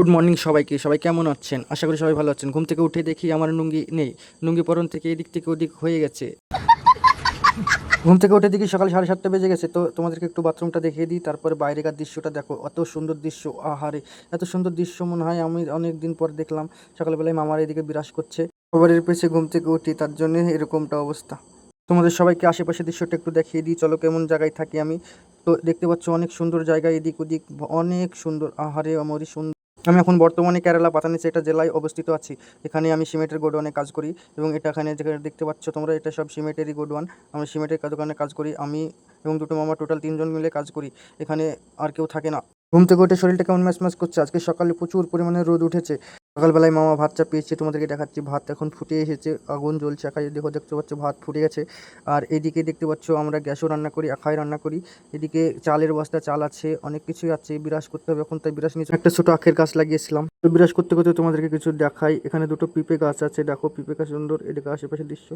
Good morning সবাইকে, সবাই কেমন আছেন? আশা করি সবাই ভালো আছেন। ঘুম থেকে উঠে দেখি আমার লুঙ্গি নেই। লুঙ্গি পরন থেকে এদিক থেকে ওদিক হয়ে গেছে। ঘুম থেকে উঠে দেখি সকাল সাড়ে সাতটা বেজে গেছে। তো তোমাদেরকে একটু বাথরুমটা দেখিয়ে দিই, তারপরে বাইরেকার দৃশ্যটা দেখো। এত সুন্দর দৃশ্য, আহারে! এত সুন্দর দৃশ্য মনে হয় আমি অনেক দিন পর দেখলাম। সকালবেলায় মামার এদিকে বিরাজ করছে। সবারের পেছে ঘুম থেকে উঠি, তার জন্য এরকমটা অবস্থা। তোমাদের সবাইকে আশেপাশে দৃশ্যটা একটু দেখিয়ে দিই। চলো কেমন জায়গায় থাকি আমি। তো দেখতে পাচ্ছ অনেক সুন্দর জায়গা, এদিক ওদিক অনেক সুন্দর, আহারে! আমারই সুন্দর। আমি এখন বর্তমানে কেরালা পাতানিসে একটা জেলায় অবস্থিত আছি। এখানে আমি সিমেন্টের গোডাউনে কাজ করি এবং এটা এখানে যেখানে দেখতে পাচ্ছ তোমরা, এটা সব সিমেন্টেরই গোডাউন। আমি সিমেন্টের দোকানে কাজ করি, আমি এবং দুটো মামা টোটাল তিনজন মিলে কাজ করি। এখানে আর কেউ থাকে না। ঘুম থেকে উঠে শরীরটা কেমন ম্যাচ ম্যাচ করছে? আজকে সকালে প্রচুর পরিমাণে রোদ উঠেছে। সকালবেলায় মামা ভাত চাপিয়েছে তোমাদেরকে দেখাচ্ছি। ভাত এখন ফুটে এসেছে, আগুন জ্বলছে একাই দেখো দেখতে পাচ্ছ, ভাত ফুটে গেছে। আর এদিকে দেখতে পাচ্ছ, আমরা গ্যাসও রান্না করি একাই রান্না করি। এদিকে চালের বস্তা, চাল আছে, অনেক কিছুই আছে, বিরাজ করতে হবে, এখন তাই বিরাজ নিয়ে একটা ছোট আখের গাছ লাগিয়েছিলাম। তো বিরাজ করতে করতে তোমাদেরকে কিছু দেখাই। এখানে দুটো পিপে গাছ আছে, দেখো, পিপে গাছ সুন্দর, এদিকে আশেপাশে দৃশ্য।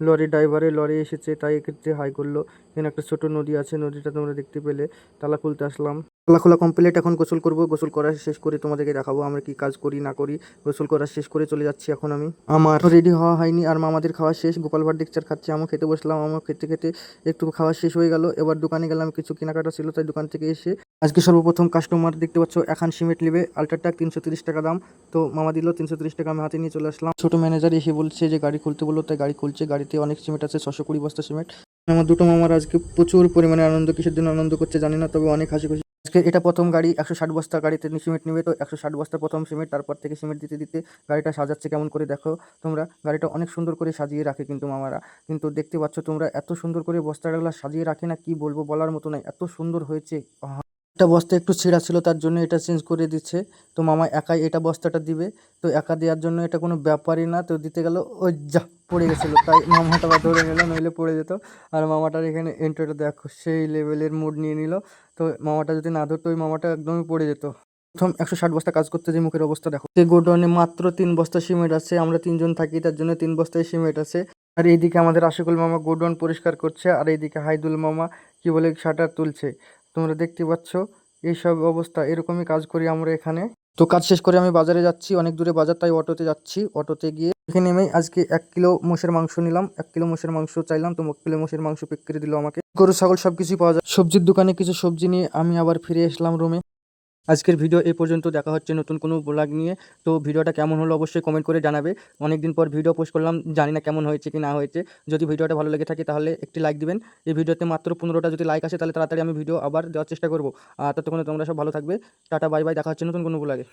লরি ড্রাইভারে লরি এসেছে, তাই এক্ষেত্রে হাই করল। এখানে একটা ছোট নদী আছে, নদীটা তোমরা দেখতে পেলে। তালা খুলতে আসলাম। তালা খোলা কমপ্লিট এখন গোসল করব, গোসল করা শেষ করে তোমাদেরকে দেখাবো আমরা কি কাজ করি, না করি। গোসল করা শেষ করে চলে যাচ্ছি এখন আমি। আমার রেডি হওয়া হয়নি, আর মামাদের খাওয়া শেষ। গোপাল ভাট ডিকচার খাচ্ছে আমি খেতে বসলাম আমার খেতে খেতে একটু খাওয়া শেষ হয়ে গেল। এবার দোকানে গেলাম, কিছু কেনাকাটা ছিল, তাই দোকান থেকে এসে আজকে সর্বপ্রথম কাস্টমার দেখতে পাচ্ছ, এখন সিমেন্ট নেবে আলট্রাটাক তিনশো তিরিশ টাকা দাম। তো মামা দিল, তিনশো তিরিশ টাকা আমি হাতে নিয়ে চলে আসলাম। ছোট ম্যানেজার এসে বলছে যে, গাড়ি খুলতে বলল তাই গাড়ি খুলছে। গাড়িতে অনেক সিমেন্ট আছে, ছশো কুড়ি বস্তা সিমেন্ট। আমার দুটো মামার আজকে প্রচুর পরিমাণে আনন্দ, কিসের জন্য আনন্দ করছে জানি না, তবে অনেক হাসি খুশি। আজকে এটা প্রথম গাড়ি, একশো ষাট বস্তা গাড়িতে সিমেন্ট নেবে তো একশো ষাট বস্তা প্রথম সিমেন্ট, তারপর থেকে সিমেন্ট দিতে দিতে গাড়িটা সাজাচ্ছে কেমন করে দেখো। তোমরা গাড়িটা অনেক সুন্দর করে সাজিয়ে রাখে কিন্তু মামারা। কিন্তু দেখতে পাচ্ছ তোমরা এত সুন্দর করে বস্তাগুলো সাজিয়ে রাখে না, কি বলব বলার মতো নাই। এত সুন্দর হয়েছে। একটা বস্তা একটু ছেঁড়া ছিল, তার জন্য এটা চেঞ্জ করে দিচ্ছে। তো মামা একাই এটা বস্তাটা দিবে। তো একা দেওয়ার জন্য এটা কোনো ব্যাপারই না। তো দিতে গেল, ওই যা। পড়ে গেছিল, তাই মামাটা বা ধরে নিল, নইলে পড়ে যেত। আর মামাটার এখানে এন্ট্রিটা দেখো, সেই লেভেলের মুড নিয়ে নিল। তো মামাটা যদি না ধরতো, ওই মামাটা একদমই পড়ে যেত। প্রথম একশো ষাট বস্তা কাজ করতে যে মুখের অবস্থা দেখো। যে গোডাউনে মাত্র তিন বস্তা সিমেন্ট আছে, আমরা তিনজন থাকি, তার জন্য তিন বস্তায় সিমেন্ট আছে। আর এইদিকে আমাদের আশিকুল মামা গোডাউন পরিষ্কার করছে, আর এইদিকে হাইদুল মামা, কি বলে, শাটার তুলছে। তোমরা দেখতে পাচ্ছ, এইসব অবস্থা, এরকমই কাজ করি আমরা এখানে। তো কাজ শেষ করে আমি বাজারে যাচ্ছি, অনেক দূরে বাজার, তাই অটোতে যাচ্ছি। অটোতে গিয়ে এখানে নেমে আজকে এক কিলো মোষের মাংস নিলাম, এক কিলো মোষের মাংস চাইলাম, তো এক কিলো মোষের মাংস পেক করে দিল আমাকে। গরু, ছাগল সব কিছুই পাওয়া যায়। সবজির দোকানে কিছু সবজি নিয়ে আমি আবার ফিরে এসলাম রুমে। আজকের ভিডিও এ পর্যন্ত, দেখা হচ্ছে নতুন কোনো ব্লগ নিয়ে। তো ভিডিওটা কেমন হলো অবশ্যই কমেন্ট করে জানাবে। অনেকদিন পর ভিডিও পোস্ট করলাম, জানি না কেমন হয়েছে কি না হয়েছে। যদি ভিডিওটা ভালো লেগে থাকে তাহলে একটি লাইক দিবেন। এই ভিডিওতে মাত্র পনেরোটা যদি লাইক আসে তাহলে তাড়াতাড়ি আমি ভিডিও আবার দেওয়ার চেষ্টা করব। আর ততক্ষণে তোমরা সব ভালো থাকবে। টাটা বাই বাই দেখা হচ্ছে নতুন কোনো ব্লগে।